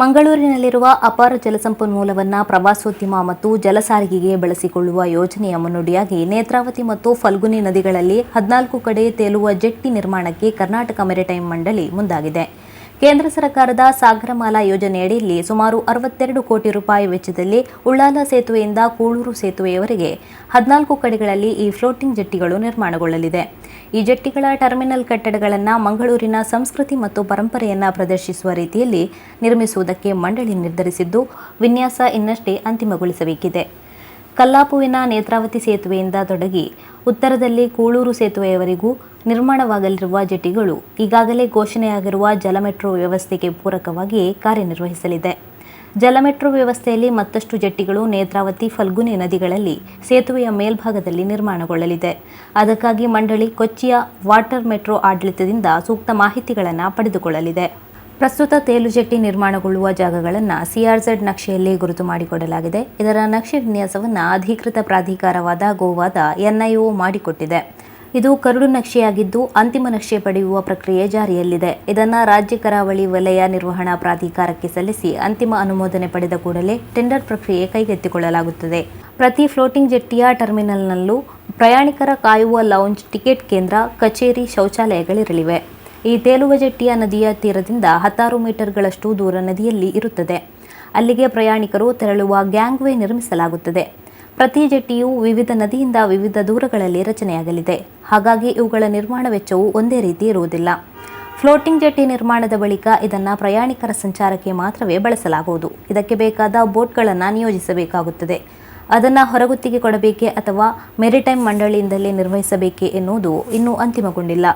ಮಂಗಳೂರಿನಲ್ಲಿರುವ ಅಪಾರ ಜಲಸಂಪನ್ಮೂಲವನ್ನು ಪ್ರವಾಸೋದ್ಯಮ ಮತ್ತು ಜಲಸಾರಿಗೆಗೆ ಬಳಸಿಕೊಳ್ಳುವ ಯೋಜನೆಯ ಮುನ್ನುಡಿಯಾಗಿ ನೇತ್ರಾವತಿ ಮತ್ತು ಫಲ್ಗುನಿ ನದಿಗಳಲ್ಲಿ ಹದಿನಾಲ್ಕು ಕಡೆ ತೇಲುವ ಜೆಟ್ಟಿ ನಿರ್ಮಾಣಕ್ಕೆ ಕರ್ನಾಟಕ ಮೆರಿಟೈಮ್ ಮಂಡಳಿ ಮುಂದಾಗಿದೆ. ಕೇಂದ್ರ ಸರ್ಕಾರದ ಸಾಗರಮಾಲಾ ಯೋಜನೆಯಡಿಯಲ್ಲಿ ಸುಮಾರು ಅರವತ್ತೆರಡು ಕೋಟಿ ರೂಪಾಯಿ ವೆಚ್ಚದಲ್ಲಿ ಉಳ್ಳಾಲ ಸೇತುವೆಯಿಂದ ಕೂಳೂರು ಸೇತುವೆಯವರೆಗೆ ಹದಿನಾಲ್ಕು ಕಡೆಗಳಲ್ಲಿ ಈ ಫ್ಲೋಟಿಂಗ್ ಜೆಟ್ಟಿಗಳು ನಿರ್ಮಾಣಗೊಳ್ಳಲಿದೆ. ಈ ಜೆಟ್ಟಿಗಳ ಟರ್ಮಿನಲ್ ಕಟ್ಟಡಗಳನ್ನು ಮಂಗಳೂರಿನ ಸಂಸ್ಕೃತಿ ಮತ್ತು ಪರಂಪರೆಯನ್ನು ಪ್ರದರ್ಶಿಸುವ ರೀತಿಯಲ್ಲಿ ನಿರ್ಮಿಸುವುದಕ್ಕೆ ಮಂಡಳಿ ನಿರ್ಧರಿಸಿದ್ದು, ವಿನ್ಯಾಸ ಇನ್ನಷ್ಟೇ ಅಂತಿಮಗೊಳಿಸಬೇಕಿದೆ. ಕಲ್ಲಾಪುವಿನ ನೇತ್ರಾವತಿ ಸೇತುವೆಯಿಂದ ತೊಡಗಿ ಉತ್ತರದಲ್ಲಿ ಕೂಳೂರು ಸೇತುವೆಯವರೆಗೂ ನಿರ್ಮಾಣವಾಗಲಿರುವ ಜೆಟ್ಟಿಗಳು ಈಗಾಗಲೇ ಘೋಷಣೆಯಾಗಿರುವ ಜಲಮೆಟ್ರೋ ವ್ಯವಸ್ಥೆಗೆ ಪೂರಕವಾಗಿಯೇ ಕಾರ್ಯನಿರ್ವಹಿಸಲಿದೆ. ಜಲಮೆಟ್ರೋ ವ್ಯವಸ್ಥೆಯಲ್ಲಿ ಮತ್ತಷ್ಟು ಜೆಟ್ಟಿಗಳು ನೇತ್ರಾವತಿ, ಫಲ್ಗುನಿ ನದಿಗಳಲ್ಲಿ ಸೇತುವೆಯ ಮೇಲ್ಭಾಗದಲ್ಲಿ ನಿರ್ಮಾಣಗೊಳ್ಳಲಿದೆ. ಅದಕ್ಕಾಗಿ ಮಂಡಳಿ ಕೊಚ್ಚಿಯ ವಾಟರ್ ಮೆಟ್ರೋ ಆಡಳಿತದಿಂದ ಸೂಕ್ತ ಮಾಹಿತಿಗಳನ್ನು ಪಡೆದುಕೊಳ್ಳಲಿದೆ. ಪ್ರಸ್ತುತ ತೇಲು ಜೆಟ್ಟಿ ನಿರ್ಮಾಣಗೊಳ್ಳುವ ಜಾಗಗಳನ್ನು ಸಿಆರ್ಝೆಡ್ ನಕ್ಷೆಯಲ್ಲಿ ಗುರುತು ಮಾಡಿಕೊಡಲಾಗಿದೆ. ಇದರ ನಕ್ಷೆ ವಿನ್ಯಾಸವನ್ನು ಅಧಿಕೃತ ಪ್ರಾಧಿಕಾರವಾದ ಗೋವಾದ ಎನ್ಐಒ ಮಾಡಿಕೊಟ್ಟಿದೆ. ಇದು ಕರಡು ನಕ್ಷೆಯಾಗಿದ್ದು ಅಂತಿಮ ನಕ್ಷೆ ಪಡೆಯುವ ಪ್ರಕ್ರಿಯೆ ಜಾರಿಯಲ್ಲಿದೆ. ಇದನ್ನು ರಾಜ್ಯ ಕರಾವಳಿ ವಲಯ ನಿರ್ವಹಣಾ ಪ್ರಾಧಿಕಾರಕ್ಕೆ ಸಲ್ಲಿಸಿ ಅಂತಿಮ ಅನುಮೋದನೆ ಪಡೆದ ಕೂಡಲೇ ಟೆಂಡರ್ ಪ್ರಕ್ರಿಯೆ ಕೈಗೆತ್ತಿಕೊಳ್ಳಲಾಗುತ್ತದೆ. ಪ್ರತಿ ಫ್ಲೋಟಿಂಗ್ ಜೆಟ್ಟಿಯ ಟರ್ಮಿನಲ್ನಲ್ಲೂ ಪ್ರಯಾಣಿಕರ ಕಾಯುವ ಲೌಂಜ್ ಟಿಕೆಟ್ ಕೇಂದ್ರ, ಕಚೇರಿ, ಶೌಚಾಲಯಗಳಿರಲಿವೆ. ಈ ತೇಲುವ ಜೆಟ್ಟಿಯ ನದಿಯ ತೀರದಿಂದ ಹತ್ತಾರು ಮೀಟರ್ಗಳಷ್ಟು ದೂರ ನದಿಯಲ್ಲಿ ಇರುತ್ತದೆ. ಅಲ್ಲಿಗೆ ಪ್ರಯಾಣಿಕರು ತೆರಳುವ ಗ್ಯಾಂಗ್ವೇ ನಿರ್ಮಿಸಲಾಗುತ್ತದೆ. ಪ್ರತಿ ಜೆಟ್ಟಿಯು ವಿವಿಧ ನದಿಯಿಂದ ವಿವಿಧ ದೂರಗಳಲ್ಲಿ ರಚನೆಯಾಗಲಿದೆ. ಹಾಗಾಗಿ ಇವುಗಳ ನಿರ್ಮಾಣ ವೆಚ್ಚವು ಒಂದೇ ರೀತಿ ಇರುವುದಿಲ್ಲ. ಫ್ಲೋಟಿಂಗ್ ಜೆಟ್ಟಿ ನಿರ್ಮಾಣದ ಬಳಿಕ ಇದನ್ನು ಪ್ರಯಾಣಿಕರ ಸಂಚಾರಕ್ಕೆ ಮಾತ್ರವೇ ಬಳಸಲಾಗುವುದು. ಇದಕ್ಕೆ ಬೇಕಾದ ಬೋಟ್ಗಳನ್ನು ನಿಯೋಜಿಸಬೇಕಾಗುತ್ತದೆ. ಅದನ್ನು ಹೊರಗುತ್ತಿಗೆ ಕೊಡಬೇಕೇ ಅಥವಾ ಮೆರಿಟೈಮ್ ಮಂಡಳಿಯಿಂದಲೇ ನಿರ್ವಹಿಸಬೇಕೇ ಎನ್ನುವುದು ಇನ್ನೂ ಅಂತಿಮಗೊಂಡಿಲ್ಲ.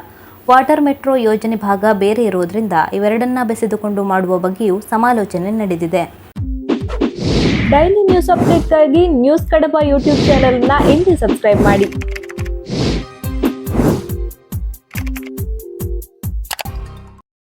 ವಾಟರ್ ಮೆಟ್ರೋ ಯೋಜನೆ ಭಾಗ ಬೇರೆ ಇರುವುದರಿಂದ ಇವೆರಡನ್ನ ಬೆಸೆದುಕೊಂಡು ಮಾಡುವ ಬಗ್ಗೆಯೂ ಸಮಾಲೋಚನೆ ನಡೆದಿದೆ. ಡೈಲಿ ನ್ಯೂಸ್ ಅಪ್ಡೇಟ್ಗಾಗಿ ನ್ಯೂಸ್ ಕಡಪ ಯೂಟ್ಯೂಬ್ ಚಾನೆಲ್ನ ಇಂದು ಸಬ್ಸ್ಕ್ರೈಬ್ ಮಾಡಿ.